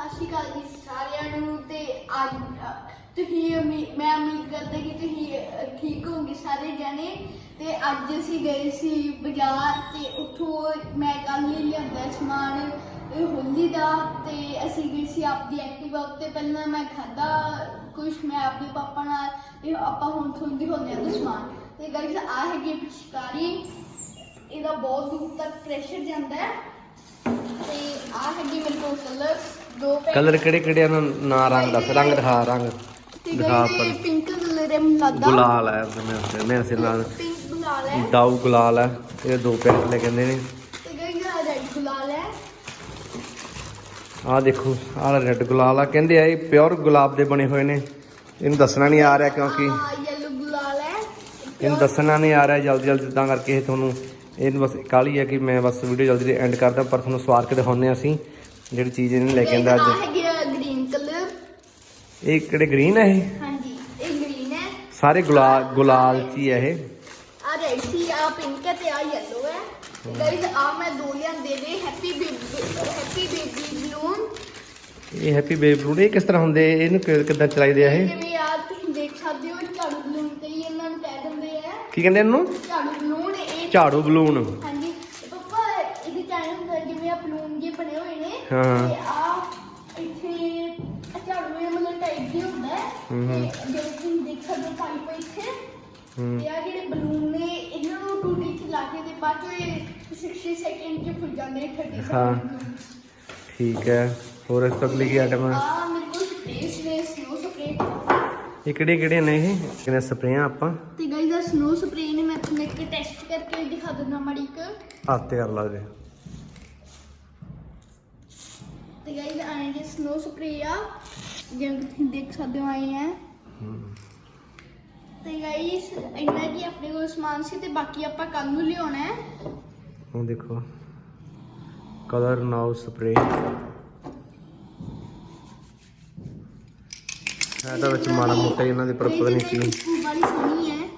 ਸਤਿ ਸ਼੍ਰੀ ਅਕਾਲ ਜੀ ਸਾਰਿਆਂ ਨੂੰ ਤੇ ਅੱਜ ਤੁਸੀਂ ਉਮੀ- ਮੈਂ ਉਮੀਦ ਕਰਦਾ ਕਿ ਤੁਸੀਂ ਅ, ਠੀਕ ਹੋਗੇ ਸਾਰੇ ਜਣੇ। ਤੇ ਅੱਜ ਅਸੀਂ ਗਏ ਸੀ ਬਾਜ਼ਾਰ ਤੇ ਉੱਥੋਂ ਮੈਂ ਕੱਲ ਹੀ ਲਿਆਂਦਾ ਸਮਾਨ ਇਹ ਹੋਲੀ ਦਾ। ਤੇ ਅਸੀਂ ਗਏ ਸੀ ਆਪਦੀ ਐਕਟਿਵਾ ਉੱਤੇ ਪਹਿਲਾਂ ਮੈਂ ਖਾਦਾ ਕੁਝ ਮੈਂ ਆਪਣੇ ਪਾਪਾ ਨਾਲ ਇਹ ਆਪਾਂ ਹੁਣ ਥੋੜੀ ਹੋਣੇ ਦਾ ਸਮਾਨ। ਤੇ ਗਾਇਸ ਆ ਹੈਗੀ ਪਿਚਕਾਰੀ। ਇਹਦਾ ਬਹੁਤ ਦੂਰ ਤੱਕ ਪ੍ਰੈਸ਼ਰ ਜਾਂਦਾ ਹੈ। ਤੇ ਆ ਹੈਗੀ ਮੇਰੇ ਕੋਲ ਕਲਰ ਦੋ ਪੈਕ ਕਲਰ ਕਿਹੜੇ ਕਿਹੜੇ ਆ? ਨਾ ਰੰਗ ਦੱਸ ਰੰਗ ਦਿਖਾ ਰੰਗ ਤੇ ਦਿਖਾ ਪਰ ਪਿੰਕ ਕਲਰ ਹੈ ਮੈਨੂੰ ਲੱਗਦਾ। ਗੁਲਾਲ ਹੈ ਮੈਂ ਮੈਂ ਅਸਲ ਨਾਲ ਪਿੰਕ ਗੁਲਾਲ ਹੈ। ਦਾਊ ਗੁਲਾਲ ਹੈ ਇਹ ਦੋ ਪੈਕਟ ਲੈ ਕਹਿੰਦੇ ਨੇ। ਤੇ ਆ ਰੈਡ ਗੁਲਾਲ ਹੈ। ਆਹ ਦੇਖੋ ਆਹ ਰੈੱਡ ਗੁਲਾਲ ਆ। ਕਹਿੰਦੇ ਆ ਇਹ ਪਿਓਰ ਗੁਲਾਬ ਦੇ ਬਣੇ ਹੋਏ ਨੇ। ਇਹਨੂੰ ਦੱਸਣਾ ਨਹੀਂ ਆ ਰਿਹਾ ਕਿਉਂਕਿ ਆ ਯੈਲੋ ਗੁਲਾਲ ਹੈ। ਇਹਨੂੰ ਦੱਸਣਾ ਨਹੀਂ ਆ ਰਿਹਾ ਜਲਦੀ ਜਲਦੀ ਤਾਂ ਕਰਕੇ ਇਹ ਤੁਹਾਨੂੰ ਇਹਨੂੰ ਬਸ ਕਾਲੀ ਹੈ ਕਿ ਮੈਂ ਬਸ ਵੀਡੀਓ ਜਲਦੀ ਜਲਦੀ ਐਂਡ ਕਰਦਾ ਪਰ ਤੁਹਾਨੂੰ ਸਵਾਰ ਕੇ ਦਿਖਾਉਂਦੇ ਹਾਂ ਅਸੀਂ ਜਿਹੜੀ ਚੀਜ਼ ਇਹਨੇ ਲੈ ਕੇ ਆਂਦਾ ਅੱਜ। ਗ੍ਰੀਨ ਕਲਰ ਇਹ ਕਿਹੜੇ ਗ੍ਰੀਨ ਹੈ ਇਹ? ਹਾਂਜੀ ਇਹ ਗ੍ਰੀਨ ਹੈ। ਸਾਰੇ ਗੁਲਾਲ ਗੁਲਾਲ ਚ ਹੀ ਇਹ। ਆ ਰੈਡ ਸੀ ਆ ਪਿੰਕ ਹੈ ਤੇ ਆ ਯੈਲੋ ਹੈ। ਗਾਇਸ ਆ ਮੈਂ ਦੋ ਲਿਆਂਦੇ ਨੇ happy baby happy baby balloon ਇਹ ਹੈਪੀ ਬੇਬੀ ਬਲੂਨ ਇਹ ਕਿਸ ਤਰ੍ਹਾਂ ਹੁੰਦੇ? ਇਹਨੂੰ ਕਿੱਦਾਂ ਚਲਾਈਦੇ ਆ ਇਹ? ਜਿਵੇਂ ਆ ਤੁਸੀਂ ਦੇਖ ਸਕਦੇ ਹੋ ਝਾੜੂ ਬਲੂਨ ਤੇ ਹੀ ਇਹਨਾਂ ਨੂੰ ਕਹਿ ਦਿੰਦੇ ਆ। ਕੀ ਕਹਿੰਦੇ ਇਹਨੂੰ? ਝਾੜੂ ਇਹ ਝਾੜੂ ਬਲੂਨ। ਹਾਂਜੀ। ਪਾਪਾ ਇਹਦੇ ਹੁੰਦਾ ਜਿਵੇਂ ਆ ਬਲੂਨ ਜੇ ਬਣੇ ਹੋਏ ਨੇ ਹਾਂ। ਤੇ ਆ ਇੱਥੇ ਆਹ ਝਾੜੂ ਇਹ ਮਤਲਬ ਟਾਈਪ ਦੀ ਹੁੰਦਾ ਹੈ ਹਮ ਹਮ। ਤੇ ਜਿਵੇਂ ਤੁਸੀਂ ਦੇਖ ਸਕਦੇ ਹੋ ਪਾਈਪ ਇੱਥੇ। ਹੂੰ। ਤੇ ਆ ਜਿਹੜੇ ਬਲੂਨ ਨੇ ਇਹਨਾਂ ਨੂੰ ਟੂਟੀ ਚ ਲਾ ਕੇ ਤੇ ਬਾਅਦ ਚੋਂ ਇਹ 60 ਸੈਕਿੰਡ ਚ ਫੁੱਲ ਜਾਂਦੇ ਨੇ 30 ਹਾਂ। ਸੈਕਿੰਡ ਠੀਕ ਹੈ। ਹੋਰ ਇਸ ਤੋਂ ਅਗਲੀ ਕੀ ਆਈਟਮ ਹੈ ਆ ਮੇਰੇ ਕੋਲ ਸਪਰੇਸ ਨੇ ਸਨੋ ਸਪਰੇ ਇਹ ਕਿਹੜੇ ਕਿਹੜੇ ਨੇ ਇਹ? ਕਿਹਨੇ ਸਪਰੇਆਂ ਆਪਾਂ ਤੇ ਗਾਇਸ ਦਾ ਸਨੋ ਸਪਰੇ ਨੇ ਮੈਂ ਤੁਹਾਨੂੰ ਇੱਕ ਟੈਸਟ ਕਰਕੇ ਦਿਖਾ ਦਿੰਦਾ ਮਾੜੀ ਕੁ ਹੱਥ ਕਰ ਲਾ ਦੇ ਤੇ ਗਾਇਸ ਆਏ ਜੇ ਸਨੋ ਸਪਰੇ ਆ ਜਿਵੇਂ ਤੁਸੀਂ ਦੇਖ ਸਕਦੇ ਹੋ ਆਏ ਹੈ। ਤੇ ਗਾਇਸ ਇੰਨਾ ਕੀ ਆਪਣੇ ਕੋਲ ਸਮਾਨ ਸੀ ਤੇ ਬਾਕੀ ਆਪਾਂ ਕੱਲ ਨੂੰ ਲਿਆਉਣਾ ਹੈ। ਹੁਣ ਦੇਖੋ। ਕਲਰ ਨਾਓ ਸਪਰੇ ਤਾਂ ਵਿੱਚ ਮਾੜਾ ਮੋਟਾ ਇਹਨਾਂ ਦੇ ਪਰ ਪਤਾ ਨਹੀਂ ਕੀ ਖੁਸ਼ਬੂ ਬੜੀ ਸੋਹਣੀ ਹੈ।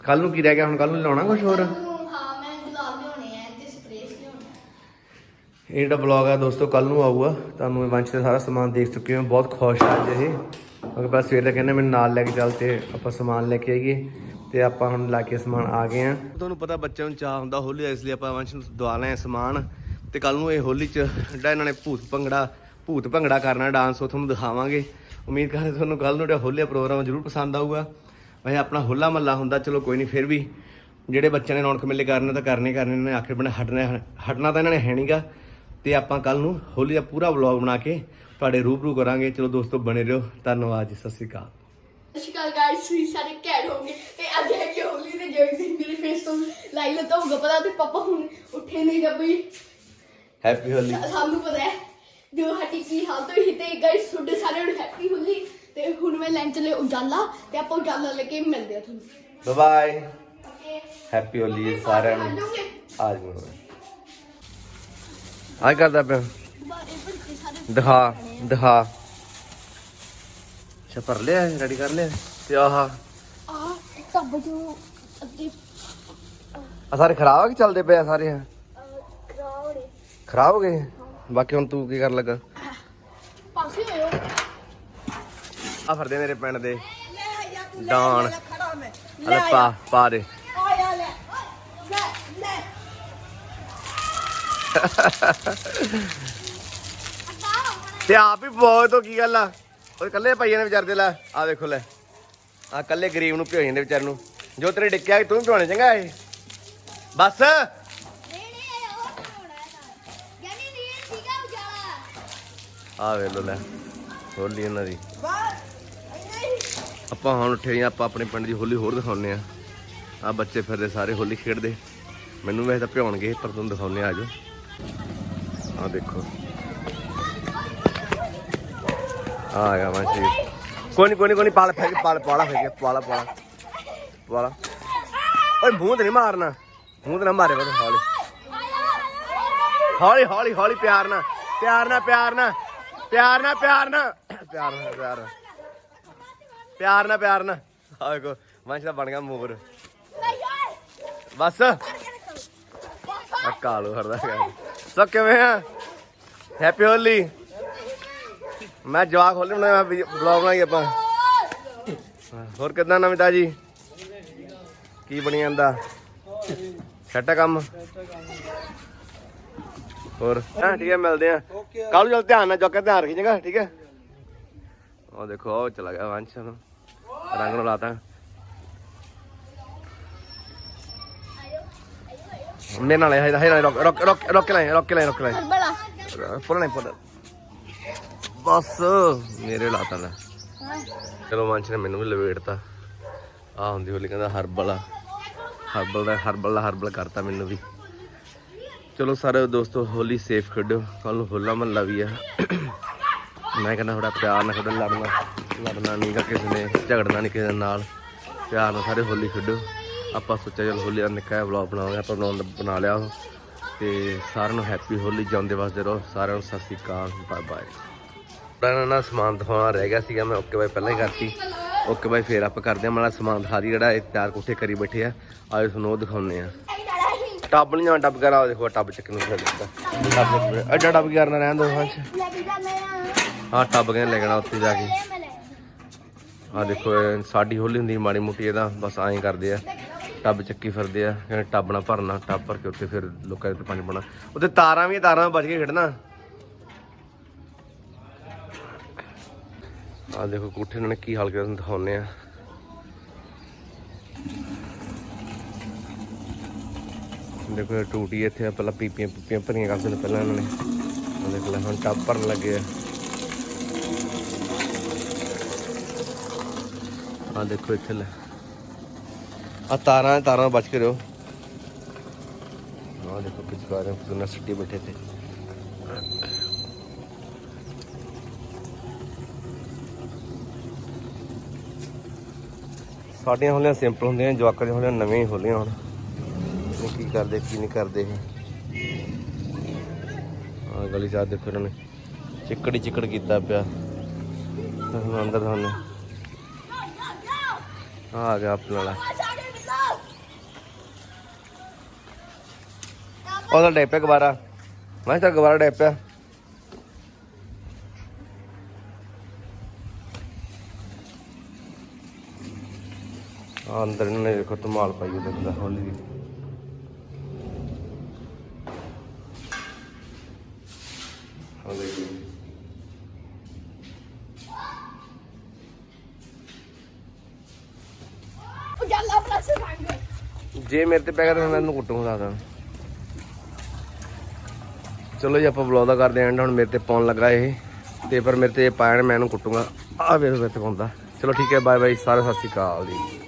ਕੱਲ ਨੂੰ ਕੀ ਰਹਿ ਗਿਆ? ਹੁਣ ਕੱਲ ਨੂੰ ਲਾਉਣਾ ਕੁਝ ਹੋਰ ਕੱਲ੍ਹ ਨੂੰ, ਹਾਂ ਮੈਂ ਗੁਲਾਬ ਲਿਆਉਣੇ ਆ ਤੇ ਸਪਰੇਸ ਲਿਆਉਣੇ ਆ ਇਹ ਜਿਹੜਾ ਬਲੌਗ ਆ ਦੋਸਤੋ ਕੱਲ ਨੂੰ ਆਊਗਾ। ਤੁਹਾਨੂੰ ਇਹ ਵੰਸ਼ ਦਾ ਸਾਰਾ ਸਮਾਨ ਦੇਖ ਚੁੱਕੇ ਹਾਂ। ਬਹੁਤ ਖੁਸ਼ ਆ ਅੱਜ ਇਹ। ਕਿਉਂਕਿ ਬਸ ਸਵੇਰ ਦਾ ਕਹਿੰਦੇ ਮੈਨੂੰ ਨਾਲ ਲੈ ਕੇ ਚੱਲ ਤੇ ਆਪਾਂ ਸਮਾਨ ਲੈ ਕੇ ਆਈਏ ਤੇ ਆਪਾਂ ਹੁਣ ਲਾ ਕੇ ਸਮਾਨ ਆ ਗਏ ਆ ਤੁਹਾਨੂੰ ਪਤਾ ਬੱਚਿਆਂ ਨੂੰ ਚਾਹ ਹੁੰਦਾ ਹੋਲੀ ਦਾ, ਇਸ ਲਈ ਆਪਾਂ ਵੰਸ਼ ਨੂੰ ਦਵਾ ਲਏ ਸਮਾਨ। ਤੇ ਕੱਲ ਨੂੰ ਇਹ ਹੋਲੀ ਚ ਜਿਹੜਾ ਇਹਨਾਂ ਨੇ ਭੂਤ ਭੰਗੜਾ ਭੂਤ ਭੰਗੜਾ ਕਰਨਾ ਡਾਂਸ ਉਹ ਤੁਹਾਨੂੰ ਦਿਖਾਵਾਂਗੇ। ਉਮੀਦ ਕਰਦੇ ਤੁਹਾਨੂੰ ਕੱਲ ਨੂੰ ਜਿਹੜਾ ਹੋਲੀ ਦਾ ਪ੍ਰੋਗਰਾਮ ਜ਼ਰੂਰ ਪਸੰਦ ਆਊਗਾ। ਵੈਸੇ ਆਪਣਾ ਹੋਲਾ ਮਹੱਲਾ ਹੁੰਦਾ ਚਲੋ ਕੋਈ ਨਹੀਂ ਫਿਰ ਵੀ ਜਿਹੜੇ ਬੱਚਿਆਂ ਨੇ ਰੌਣਕ ਮੇਲੇ ਕਰਨੇ ਤਾਂ ਕਰਨੇ ਹੀ ਕਰਨੇ ਨੇ ਆਖਿਰ ਬਣਾ ਹਟਣਾ ਹਟਣਾ ਤਾਂ ਇਹਨਾਂ ਨੇ ਹੈ ਨਹੀਂਗਾ ਤੇ ਆਪਾਂ ਕੱਲ ਨੂੰ ਹੋਲੀ ਦਾ ਪੂਰਾ ਵਲੌਗ ਬਣਾ ਕੇ ਤੁਹਾਡੇ ਰੂਬਰੂ ਕਰਾਂਗੇ। ਚਲੋ ਦੋਸਤੋ ਬਣੇ ਰਹੋ। ਧੰਨਵਾਦ ਜੀ ਸਤਿ ਸ਼੍ਰੀ ਅਕਾਲ। ਸਤਿ ਸ਼੍ਰੀ ਅਕਾਲ ਗਾਇਸ ਤੁਸੀਂ ਸਾਰੇ ਕੈਡ ਹੋਗੇ ਤੇ ਅੱਜ ਹੈ ਕਿ ਹੋਲੀ ਦੇ ਜਿਹੜੇ ਸੀ ਮੇਰੇ ਫੇਸ ਤੋਂ ਲਾਈ ਲੱਤਾ ਹੋਊਗਾ ਪਤਾ ਤੇ ਪਾਪਾ ਹੁਣ ਉੱਠੇ ਨਹੀਂ ਗਾ ਬਈ। ਹੈਪੀ ਹੋਲੀ। ਸਾਨੂੰ ਪਤਾ ਹੈ ਜੋ ਸਾਡੀ ਕੀ ਹਾਲਤ ਹੋਈ ਤੇ ਗਾਇਸ ਤੁਹਾਡੇ ਸਾਰਿਆਂ ਨੂੰ ਹੈਪੀ ਹੋਲੀ। ਤੇ ਹੁਣ ਮੈਂ ਲੈਣ ਚਲੇ ਉਜਾਲਾ ਤੇ ਆਪਾਂ ਉਜਾਲਾ ਲੈ ਕੇ ਮਿਲਦੇ ਆ ਤੁਹਾਨੂੰ। ਬਾਏ ਹੈਪੀ ਹੋਲੀ ਸਾਰਿਆਂ ਨੂੰ। ਆਜ ਨੂੰ ਆ ਕਰਦਾ ਪਿਆ। ਦਿਖਾ ਦਿਖਾ। ਅੱਛਾ ਭਰ ਲਿਆ ਰੈਡੀ ਕਰ ਲਿਆ। ਤੇ ਆਹ ਆ ਟੱਬ ਜੋ ਅੱਗੇ ਆ ਸਾਰੇ ਖਰਾਬ ਕਿ ਚੱਲਦੇ ਪਏ ਆ ਸਾਰੇ? ਆ? ਖਰਾਬ ਹੋ ਗਏ? ਬਾਕੀ ਹੁਣ ਤੂੰ ਕੀ ਕਰਨ ਲੱਗਾ? ਪਾਸੇ ਹੋਇਓ ਆ ਫਰਦੇ ਮੇਰੇ ਪਿੰਡ ਦੇ। ਲੈ ਮੈਂ। ਅਲੇ ਪਾ ਪਾ ਦੇ। ਤੇ ਆਪ ਹੀ ਬਹੁਤ ਤੋਂ ਕੀ ਗੱਲ ਆ। ਉਹ ਇਕੱਲੇ ਪਈਏ ਨੇ ਵਿਚਾਰ ਦੇ ਲੈ। ਆ ਵੇਖੋ ਲੈ। ਆ ਇਕੱਲੇ ਗਰੀਬ ਨੂੰ ਭਿਓ ਜਾਂਦੇ ਵਿਚਾਰ ਨੂੰ। ਜੋ ਤੇਰੇ ਡਿੱਕਿਆ ਤੂੰ ਵੀ ਚੰਗਾ ਇਹ। ਬਸ। ਆ ਵੇਖ ਲੋ ਲੈ। ਹੋਲੀ ਇਹਨਾਂ ਦੀ। ਆਪਾਂ ਹੁਣ ਉੱਠੇ ਹਾਂ ਆਪਾਂ ਆਪਣੇ ਪਿੰਡ ਦੀ ਹੋਲੀ ਹੋਰ ਦਿਖਾਉਨੇ ਆ ਆ ਬੱਚੇ ਫਿਰਦੇ, ਸਾਰੇ ਹੋਲੀ ਖੇਡਦੇ। ਮੈਨੂੰ ਵੈਸੇ ਤਾਂ ਭਿਉਣਗੇ, ਪਰ ਤੁਹਾਨੂੰ ਦਿਖਾਉਨੇ ਆ ਆਜੋ। ਆ ਦੇਖੋ। ਆ ਗਿਆ ਮਾਸ਼ੀ ਕੋਈ ਨਹੀਂ ਕੋਈ ਨਹੀਂ ਕੋਈ ਨਹੀਂ ਪਾਲ ਫੇਕ ਪਾਲ, ਪਾਲਾ ਫੇਕ ਪਾਲਾ ਪਾਲਾ। ਪਾਲਾ। ਓਏ, ਮੂੰਹ ਤੇ ਨਹੀਂ ਮਾਰਨਾ। ਮੂੰਹ ਤੇ ਨਾ ਮਾਰੇ ਬਸ ਹੌਲੀ। ਹੌਲੀ ਹੌਲੀ ਹੌਲੀ ਪਿਆਰ ਨਾਲ। ਪਿਆਰ ਨਾਲ ਪਿਆਰ ਨਾਲ। ਪਿਆਰ ਨਾਲ ਪਿਆਰ ਨਾਲ। ਪਿਆਰ ਨਾਲ ਪਿਆਰ ਨਾਲ। ਪਿਆਰ ਨਾਲ ਪਿਆਰ ਨਾਲ। ਆ ਦੇਖੋ, ਵੰਸ਼ ਦਾ ਬਣ ਗਿਆ ਮੋਰ। ਬਸ। ਆ ਕਾਲੂ ਹਰਦਾ ਗਿਆ ਸੋ ਕਿਵੇਂ ਆ? ਹੈਪੀ ਹੋਲੀ ਮੈਂ ਜਵਾਕ ਹੋਲੀ ਬਣਾਇਆ ਬਲੌਗ ਬਣਾਈ ਆਪਾਂ। ਹੋਰ ਕਿਦਾਂ ਨਵੀਂ ਤਾਜੀ? ਕੀ ਬਣੀ ਜਾਂਦਾ? ਛੱਟਾ ਕੰਮ। ਹੋਰ? ਹਾਂ, ਠੀਕ ਹੈ ਮਿਲਦੇ ਆ। ਕੱਲ ਜਲ ਧਿਆਨ ਨਾਲ ਚੁੱਕ ਕੇ ਧਿਆਨ ਰੱਖੀ ਚੰਗਾ ਠੀਕ ਹੈ ਉਹ ਦੇਖੋ, ਉਹ ਚਲਾ ਗਿਆ ਵੰਸ਼ ਨੂੰ ਰੰਗ ਨੂੰ ਲਾਤਾ। ਮੇਰੇ ਨਾਲ ਹੈ ਹੈ ਰੋਕ ਰੋਕ ਰੋਕ ਰੋਕ ਲੈ ਰੋਕ ਲੈ ਰੋਕ ਲੈ ਫੁੱਲ ਨਹੀਂ ਫੁੱਲ ਬਸ ਮੇਰੇ ਲਾਤਾ ਲੈ ਚਲੋ ਵੰਸ਼ ਨੇ ਮੈਨੂੰ ਵੀ ਲਵੇੜਤਾ ਆ ਹੁੰਦੀ ਹੋਲੀ ਕਹਿੰਦਾ ਹਰਬਲ ਆ ਹਰਬਲ ਦਾ ਹਰਬਲ ਦਾ ਹਰਬਲ ਕਰਤਾ ਮੈਨੂੰ ਵੀ ਚਲੋ ਸਾਰੇ ਦੋਸਤੋ ਹੋਲੀ ਸੇਫ ਖੇਡੋ ਕੱਲ ਨੂੰ ਹੋਲਾ ਮਹੱਲਾ ਵੀ ਆ ਮੈਂ ਕਹਿੰਦਾ ਥੋੜਾ ਪਿਆਰ ਨਾਲ ਖੇਡੋ ਲੜਨਾ ਲੜਨਾ ਨਹੀਂ ਕਿਸੇ ਨੇ ਝਗੜਨਾ ਨਹੀਂ ਕਿਸੇ ਨਾਲ ਪਿਆਰ ਨਾਲ ਸਾਰੇ ਹੋਲੀ ਖੇਡੋ ਆਪਾਂ ਸੋਚਿਆ ਚਲ ਹੋਲੀ ਦਾ ਨਿੱਕਾ ਜਿਹਾ ਵਲੌਗ ਬਣਾਉਂਦੇ ਆਪਾਂ ਬਣਾਉਣ ਬਣਾ ਲਿਆ ਉਹ। ਤੇ ਸਾਰਿਆਂ ਨੂੰ ਹੈਪੀ ਹੋਲੀ ਜਾਂਦੇ ਵਸਦੇ ਰਹੋ। ਸਾਰਿਆਂ ਨੂੰ ਸਤਿ ਸ਼੍ਰੀ ਅਕਾਲ ਬਾਏ ਬਾਏ ਪੁਰਾਣਾ ਨਾ ਸਮਾਨ ਦਿਖਾਉਣਾ ਰਹਿ ਗਿਆ ਸੀਗਾ, ਮੈਂ ਓਕੇ ਬਾਈ ਪਹਿਲਾਂ ਹੀ ਕਰਤੀ। ਓਕੇ ਬਾਈ ਫੇਰ ਆਪਾਂ ਕਰਦੇ ਆ ਮਾੜਾ ਸਮਾਨ ਦਿਖਾ ਦੀ ਜਿਹੜਾ ਇਹ ਤਿਆਰ ਕੋਠੇ ਕਰੀ ਬੈਠੇ ਆ। ਆਜੋ ਤੁਹਾਨੂੰ ਉਹ ਦਿਖਾਉਂਦੇ ਆ ਟੱਬ ਨਹੀਂ ਜਾਣਾ, ਟੱਬ ਕਰਾ ਦੇਖੋ ਟੱਬ ਚੱਕਣ ਨੂੰ ਫਿਰ ਦਿੱਤਾ ਟੱਬ ਐਡਾ ਟੱਬ ਕੀ ਕਰਨਾ ਰਹਿਣ ਦੋ, ਹਾਂ ਲੈ ਵੀ ਜਾ। ਮੈਂ ਟੱਬ ਕਹਿੰਦੇ ਲੱਗਣਾ ਉੱਥੇ ਜਾ ਕੇ? ਆਹ ਦੇਖੋ ਸਾਡੀ ਹੋਲੀ ਹੁੰਦੀ, ਮਾੜੀ ਮੋਟੀ ਇਹਦਾ ਬਸ ਐਂ ਕਰਦੇ ਆ। ਟੱਬ ਚੱਕੀ ਫਿਰਦੇ ਆ ਕਹਿੰਦੇ ਟੱਬ ਨਾਲ ਭਰਨਾ ਟੱਬ ਭਰ ਕੇ ਉੱਤੇ ਫਿਰ ਲੋਕਾਂ ਦੇ ਉੱਤੇ ਪਾਣੀ ਪਾਉਣਾ। ਉੱਤੇ ਤਾਰਾਂ ਵੀ ਆ, ਤਾਰਾਂ ਬਚ ਕੇ ਖੇਡਣਾ। ਆਹ ਦੇਖੋ ਕੋਠੇ ਨੇ ਕੀ ਹਾਲ ਕਰਦੇ ਦਿਖਾਉਂਦੇ ਆ। ਦੇਖੋ ਇਹ ਟੂਟੀ ਇੱਥੇ ਆ, ਪਹਿਲਾਂ ਪੀਪੀਆਂ ਪੀਪੀਆਂ ਭਰੀਆਂ ਕਰਦੇ ਨੇ ਪਹਿਲਾਂ ਇਹਨਾਂ ਨੇ। ਆਹ ਦੇਖ ਲੈ ਹੁਣ ਟੱਬ ਭਰਨ ਲੱਗੇ ਆ। ਆ ਦੇਖੋ ਇੱਥੇ ਲੈ। ਆ ਤਾਰਾਂ ਤਾਰਾਂ ਬਚ ਕੇ ਰਹੋ। ਆ ਦੇਖੋ ਪਿਚਕਾਰੇ ਫੁੱਲਾਂ ਸਿੱਟੀ ਬੈਠੇ ਤੇ ਸਾਡੀਆਂ ਹੋਲੀਆਂ ਸਿੰਪਲ ਹੁੰਦੀਆਂ, ਜਵਾਕਾਂ ਦੀਆਂ ਹੋਲੀਆਂ ਨਵੀਆਂ ਹੀ ਹੋਲੀਆਂ ਹੁਣ। ਇਹ ਕੀ ਕਰਦੇ, ਕੀ ਨਹੀਂ ਕਰਦੇ ਇਹ। ਆ ਗਲੀ ਚਾਹ ਦੇਖੋ ਇਹਨਾਂ ਨੇ। ਚਿੱਕੜੀ ਚਿੱਕੜ ਕੀਤਾ ਪਿਆ। ਅੰਦਰ ਤੁਹਾਨੂੰ ਆ ਗਿਆ ਆਪਣਾ ਵਾਲਾ। ਉਹਦਾ ਡੈਪਿਆ ਗਵਾਰਾ। ਮੈਂ ਤਾਂ ਗਵਾਰਾ ਡੈਪਿਆ ਅੰਦਰ ਨੇ ਦੇਖੋ ਧਮਾਲ ਪਾਈ ਉਹਦੇ ਅੰਦਰ ਹੌਲੀ ਦੀ ਦੇਖੋ ਜੇ ਮੇਰੇ ਤੇ ਪੈ ਗਿਆ ਤਾਂ ਮੈਂ ਇਹਨੂੰ ਕੁੱਟੂਗਾ ਦਾਦਾ ਚਲੋ ਜੀ, ਆਪਾਂ ਬਲੌਗ ਦਾ ਕਰਦੇ ਆਂ ਹੁਣ ਮੇਰੇ ਤੇ ਪਾਉਣ ਲੱਗਾ ਇਹ। ਤੇ ਪਰ ਮੇਰੇ ਤੇ ਇਹ ਪਾਇਆ ਮੈਂ ਇਹਨੂੰ ਕੁੱਟੂਗਾ। ਆ ਵੇਖ ਮੇਰੇ ਤੇ ਪਾਉਂਦਾ। ਚਲੋ ਠੀਕ ਹੈ ਬਾਏ ਬਾਏ ਸਾਰੇ ਸਤਿ ਸ਼੍ਰੀ ਅਕਾਲ ਜੀ।